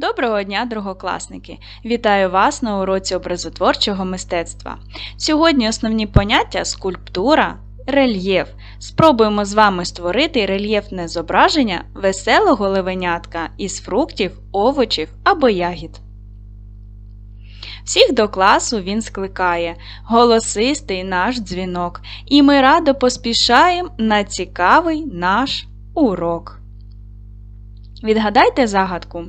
Доброго дня, другокласники! Вітаю вас на уроці образотворчого мистецтва. Сьогодні основні поняття скульптура, рельєф. Спробуємо з вами створити рельєфне зображення веселого левенятка із фруктів, овочів або ягід. Всіх до класу він скликає голосистий наш дзвінок, і ми радо поспішаємо на цікавий наш урок. Відгадайте загадку.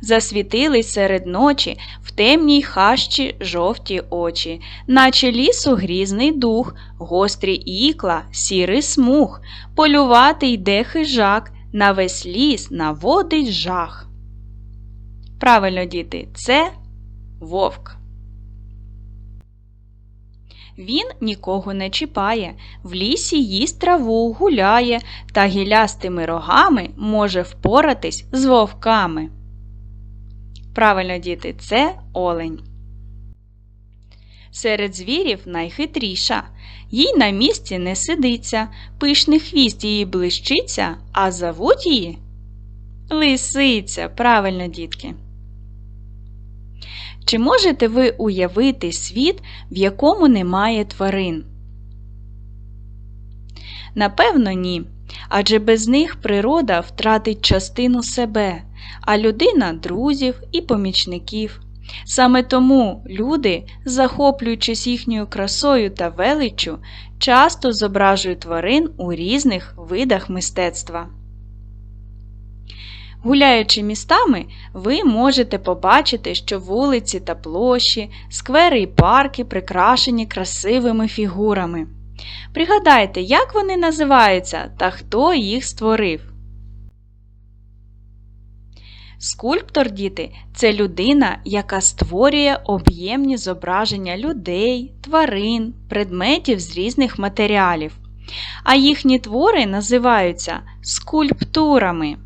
Засвітились серед ночі в темній хащі жовті очі, наче лісу грізний дух, гострі ікла, сірий смуг, полювати йде хижак, на весь ліс наводить жах. Правильно, діти, це вовк. Він нікого не чіпає, в лісі їсть траву, гуляє та гілястими рогами може впоратись з вовками. Правильно, діти, це олень. Серед звірів найхитріша. Їй на місці не сидиться, пишний хвіст її блищиться, а зовуть її Лисиця. Правильно, дітки. Чи можете ви уявити світ, в якому немає тварин? Напевно, ні. Адже без них природа втратить частину себе, а людина друзів і помічників. Саме тому люди, захоплюючись їхньою красою та величчю, часто зображують тварин у різних видах мистецтва. Гуляючи містами, ви можете побачити, що вулиці та площі, сквери і парки прикрашені красивими фігурами. Пригадайте, як вони називаються та хто їх створив. Скульптор, діти, це людина, яка створює об'ємні зображення людей, тварин, предметів з різних матеріалів. А їхні твори називаються скульптурами.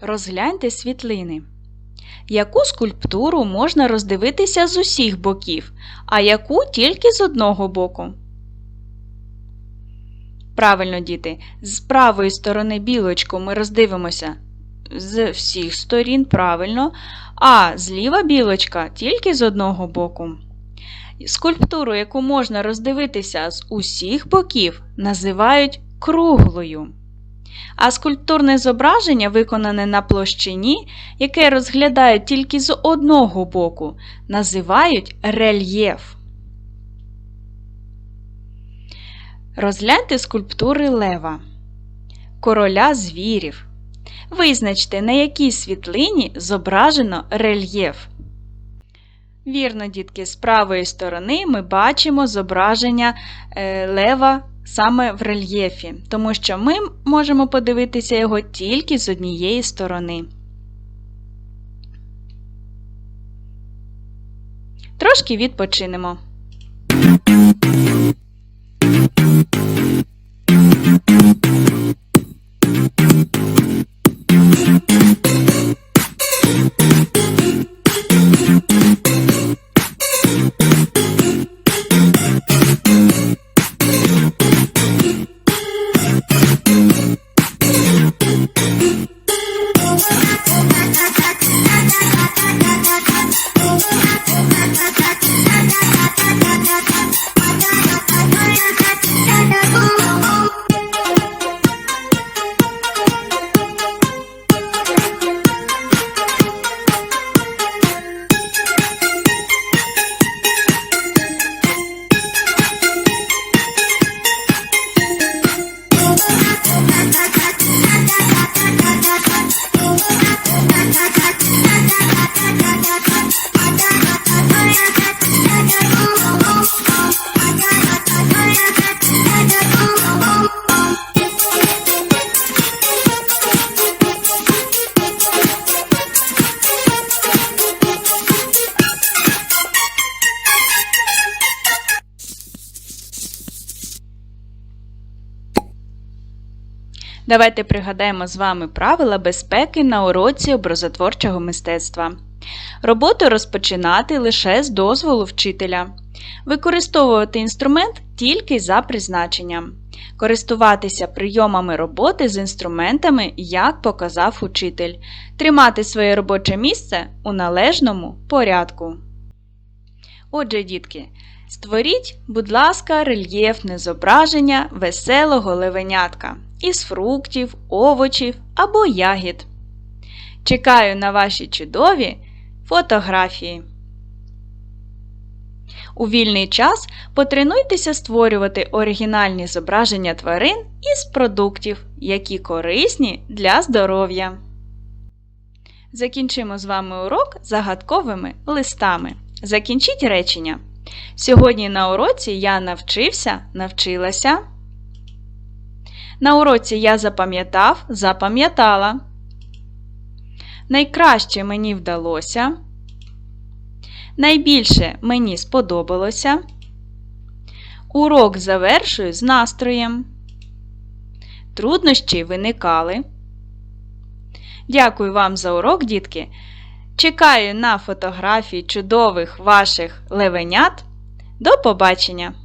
Розгляньте світлини. Яку скульптуру можна роздивитися з усіх боків, а яку тільки з одного боку? Правильно, діти, з правої сторони білочку ми роздивимося з всіх сторін, правильно, а зліва білочка тільки з одного боку. Скульптуру, яку можна роздивитися з усіх боків, називають круглою. А скульптурне зображення, виконане на площині, яке розглядають тільки з одного боку, називають рельєф. Розгляньте скульптури лева, короля звірів. Визначте, на якій світлині зображено рельєф. Вірно, дітки, з правої сторони ми бачимо зображення е, лева саме в рельєфі, тому що ми можемо подивитися його тільки з однієї сторони. Трошки відпочинемо. Давайте пригадаємо з вами правила безпеки на уроці образотворчого мистецтва. Роботу розпочинати лише з дозволу вчителя. Використовувати інструмент тільки за призначенням. Користуватися прийомами роботи з інструментами, як показав учитель. Тримати своє робоче місце у належному порядку. Отже, дітки, створіть, будь ласка, рельєфне зображення веселого левенятка із фруктів, овочів або ягід. Чекаю на ваші чудові фотографії. У вільний час потренуйтеся створювати оригінальні зображення тварин із продуктів, які корисні для здоров'я. Закінчимо з вами урок загадковими листами. Закінчіть речення. Сьогодні на уроці я навчився, навчилася. На уроці я запам'ятав, запам'ятала. Найкраще мені вдалося. Найбільше мені сподобалося. Урок завершую з настроєм. Труднощі виникали. Дякую вам за урок, дітки. Чекаю на фотографії чудових ваших левенят. До побачення!